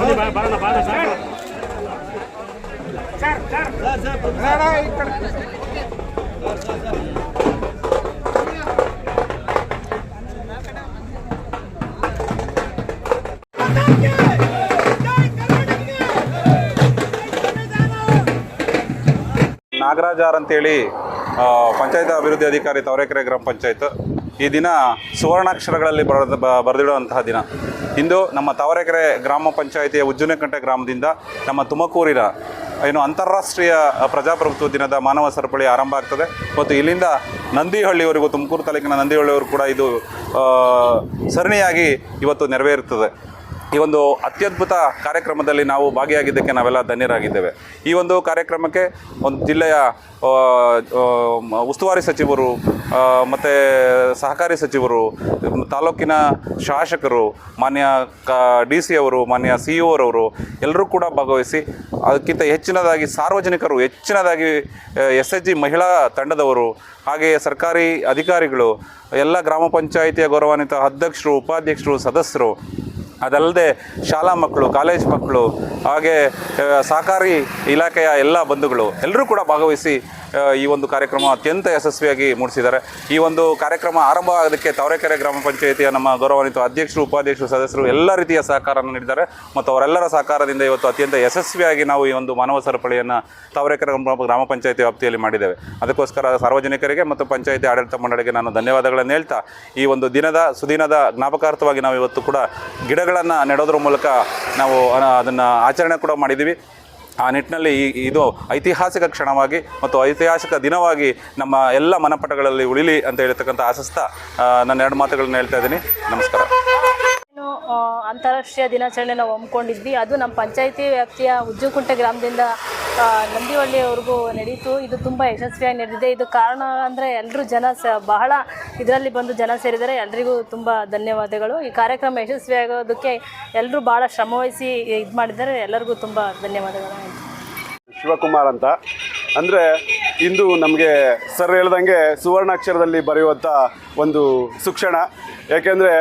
Bana, bana, bana, bana. ಆರ್ ಅಂತೇಳಿ ಪಂಚಾಯತ್ ಅಭಿವೃದ್ಧಿ ಅಧಿಕಾರಿ ತವರೆಕೆರೆ ಗ್ರಾಮ ಪಂಚಾಯತ್. ಈ ದಿನ ಸುವರ್ಣಾಕ್ಷರಗಳಲ್ಲಿ ಬರೆದ ಬರೆದಿಡುವಂತಹ ದಿನ. ಇಂದು ನಮ್ಮ ತವರೆಕೆರೆ ಗ್ರಾಮ ಪಂಚಾಯಿತಿಯ ಉಜ್ಜುನಕಂಟೆ ಗ್ರಾಮದಿಂದ ನಮ್ಮ ತುಮಕೂರಿನ ಏನು ಅಂತಾರಾಷ್ಟ್ರೀಯ ಪ್ರಜಾಪ್ರಭುತ್ವ ದಿನದ ಮಾನವ ಸರಪಳಿ ಆರಂಭ ಆಗ್ತದೆ. ಮತ್ತು ಇಲ್ಲಿಂದ ನಂದಿಹಳ್ಳಿವರೆಗೂ, ತುಮಕೂರು ತಾಲೂಕಿನ ನಂದಿಹಳ್ಳಿಯವರು ಕೂಡ ಇದು ಸರಣಿಯಾಗಿ ಇವತ್ತು ನೆರವೇರುತ್ತದೆ. ಈ ಒಂದು ಅತ್ಯದ್ಭುತ ಕಾರ್ಯಕ್ರಮದಲ್ಲಿ ನಾವು ಭಾಗಿಯಾಗಿದ್ದಕ್ಕೆ ನಾವೆಲ್ಲ ಧನ್ಯರಾಗಿದ್ದೇವೆ. ಈ ಒಂದು ಕಾರ್ಯಕ್ರಮಕ್ಕೆ ಒಂದು ಜಿಲ್ಲೆಯ ಉಸ್ತುವಾರಿ ಸಚಿವರು ಮತ್ತು ಸಹಕಾರಿ ಸಚಿವರು, ತಾಲೂಕಿನ ಶಾಸಕರು, ಮಾನ್ಯ ಕ, ಡಿ ಸಿ ಅವರು, ಮಾನ್ಯ ಸಿ ಇ ಅವರವರು ಎಲ್ಲರೂ ಕೂಡ ಭಾಗವಹಿಸಿ ಅದಕ್ಕಿಂತ ಹೆಚ್ಚಿನದಾಗಿ ಸಾರ್ವಜನಿಕರು, ಹೆಚ್ಚಿನದಾಗಿ ಎಸ್ ಎಚ್ ಜಿ ಮಹಿಳಾ ತಂಡದವರು, ಹಾಗೆಯೇ ಸರ್ಕಾರಿ ಅಧಿಕಾರಿಗಳು, ಎಲ್ಲ ಗ್ರಾಮ ಪಂಚಾಯಿತಿಯ ಗೌರವಾನ್ವಿತ ಅಧ್ಯಕ್ಷರು, ಉಪಾಧ್ಯಕ್ಷರು, ಸದಸ್ಯರು ಅದಲ್ಲದೆ ಶಾಲಾ ಮಕ್ಕಳು, ಕಾಲೇಜ್ ಮಕ್ಕಳು, ಹಾಗೆ ಸಹಕಾರಿ ಇಲಾಖೆಯ ಎಲ್ಲ ಬಂಧುಗಳು ಎಲ್ಲರೂ ಕೂಡ ಭಾಗವಹಿಸಿ ಈ ಒಂದು ಕಾರ್ಯಕ್ರಮ ಅತ್ಯಂತ ಯಶಸ್ವಿಯಾಗಿ ಮೂಡಿಸಿದ್ದಾರೆ. ಈ ಒಂದು ಕಾರ್ಯಕ್ರಮ ಆರಂಭ ಆಗೋದಕ್ಕೆ ತಾವರೆಕೆರೆ ಗ್ರಾಮ ಪಂಚಾಯಿತಿಯ ನಮ್ಮ ಗೌರವಾನ್ವಿತ ಅಧ್ಯಕ್ಷರು, ಉಪಾಧ್ಯಕ್ಷರು, ಸದಸ್ಯರು ಎಲ್ಲ ರೀತಿಯ ಸಹಕಾರವನ್ನು ನೀಡಿದ್ದಾರೆ. ಮತ್ತು ಅವರೆಲ್ಲರ ಸಹಕಾರದಿಂದ ಇವತ್ತು ಅತ್ಯಂತ ಯಶಸ್ವಿಯಾಗಿ ನಾವು ಈ ಒಂದು ಮಾನವ ಸರಪಳಿಯನ್ನು ತಾವರೆಕೆರೆ ಗ್ರಾಮ- ಪಂಚಾಯಿತಿ ವ್ಯಾಪ್ತಿಯಲ್ಲಿ ಮಾಡಿದ್ದೇವೆ. ಅದಕ್ಕೋಸ್ಕರ ಸಾರ್ವಜನಿಕರಿಗೆ ಮತ್ತು ಪಂಚಾಯಿತಿ ಆಡಳಿತ ಮಂಡಳಿಗೆ ನಾನು ಧನ್ಯವಾದಗಳನ್ನು ಹೇಳ್ತಾ, ಈ ಒಂದು ದಿನದ, ಸುದಿನದ ಜ್ಞಾಪಕಾರ್ಥವಾಗಿ ನಾವು ಇವತ್ತು ಕೂಡ ಗಿಡಗಳನ್ನು ನೆಡೋದ್ರ ಮೂಲಕ ನಾವು ಅದನ್ನು ಆಚರಣೆ ಕೂಡ ಮಾಡಿದ್ದೀವಿ ಆ ನಿಟ್ಟಿನಲ್ಲಿ ಇದು ಐತಿಹಾಸಿಕ ಕ್ಷಣವಾಗಿ ಮತ್ತು ಐತಿಹಾಸಿಕ ದಿನವಾಗಿ ನಮ್ಮ ಎಲ್ಲ ಮನಪಟಗಳಲ್ಲಿ ಉಳಿಲಿ ಅಂತ ಹೇಳ್ತಕ್ಕಂಥ ಆಸಸ್ತ ನನ್ನ ಎರಡು ಮಾತುಗಳನ್ನ ಹೇಳ್ತಾ ಇದ್ದೀನಿ. ನಮಸ್ಕಾರ. ಅಂತಾರಾಷ್ಟ್ರೀಯ ದಿನಾಚರಣೆ ನಾವು ಹಮ್ಮಿಕೊಂಡಿದ್ವಿ. ಅದು ನಮ್ಮ ಪಂಚಾಯಿತಿ ವ್ಯಾಪ್ತಿಯ ಉಜ್ಜುಕುಂಟೆ ಗ್ರಾಮದಿಂದ ನಂದಿವಳ್ಳಿಯವರೆಗೂ ನಡೀತು. ಇದು ತುಂಬ ಯಶಸ್ವಿಯಾಗಿ ನಡೆದಿದೆ. ಇದು ಕಾರಣ ಅಂದರೆ ಎಲ್ಲರೂ ಜನ ಸ, ಬಹಳ ಇದರಲ್ಲಿ ಬಂದು ಜನ ಸೇರಿದರೆ ಎಲ್ರಿಗೂ ತುಂಬ ಧನ್ಯವಾದಗಳು. ಈ ಕಾರ್ಯಕ್ರಮ ಯಶಸ್ವಿಯಾಗೋದಕ್ಕೆ ಎಲ್ಲರೂ ಭಾಳ ಶ್ರಮವಹಿಸಿ ಇದು ಮಾಡಿದ್ದಾರೆ. ಎಲ್ಲರಿಗೂ ತುಂಬ ಧನ್ಯವಾದಗಳು. ಶಿವಕುಮಾರ್ ಅಂತ. ಅಂದರೆ ಇಂದು ನಮಗೆ ಸರ್ ಹೇಳ್ದಂಗೆ ಸುವರ್ಣಾಕ್ಷರದಲ್ಲಿ ಬರೆಯುವಂಥ ಒಂದು ಶಿಕ್ಷಣ ಏಕೆಂದರೆ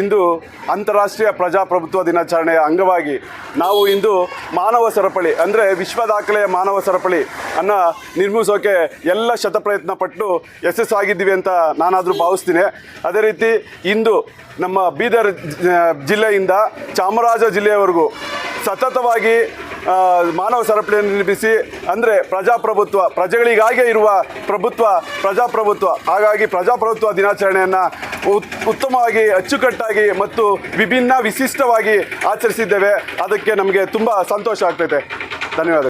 ಇಂದು ಅಂತಾರಾಷ್ಟ್ರೀಯ ಪ್ರಜಾಪ್ರಭುತ್ವ ದಿನಾಚರಣೆಯ ಅಂಗವಾಗಿ ನಾವು ಇಂದು ಮಾನವ ಸರಪಳಿ, ಅಂದರೆ ವಿಶ್ವ ದಾಖಲೆಯ ಮಾನವ ಸರಪಳಿ ಅನ್ನು ನಿರ್ಮಿಸೋಕೆ ಎಲ್ಲ ಶತಪ್ರಯತ್ನ ಪಟ್ಟು ಯಶಸ್ಸಾಗಿದ್ದೀವಿ ಅಂತ ನಾನಾದರೂ ಭಾವಿಸ್ತೀನಿ. ಅದೇ ರೀತಿ ಇಂದು ನಮ್ಮ ಬೀದರ್ ಜಿಲ್ಲೆಯಿಂದ ಚಾಮರಾಜ ಜಿಲ್ಲೆಯವರೆಗೂ ಸತತವಾಗಿ ಮಾನವ ಸರಪಳಿಯನ್ನು ನಿರ್ಮಿಸಿ ಅಂದರೆ ಪ್ರಜಾಪ್ರಭುತ್ವ, ಪ್ರಜೆಗಳಿಗಾಗೇ ಇರುವ ಪ್ರಭುತ್ವ, ಪ್ರಜಾಪ್ರಭುತ್ವ. ಹಾಗಾಗಿ ಪ್ರಜಾಪ್ರಭುತ್ವ ದಿನಾಚರಣೆಯನ್ನು ಉತ್- ಉತ್ತಮವಾಗಿ, ಅಚ್ಚುಕಟ್ಟಾಗಿ ಮತ್ತು ವಿಭಿನ್ನ ವಿಶಿಷ್ಟವಾಗಿ ಆಚರಿಸಿದ್ದೇವೆ. ಅದಕ್ಕೆ ನಮಗೆ ತುಂಬ ಸಂತೋಷ ಆಗ್ತೈತೆ. ಧನ್ಯವಾದ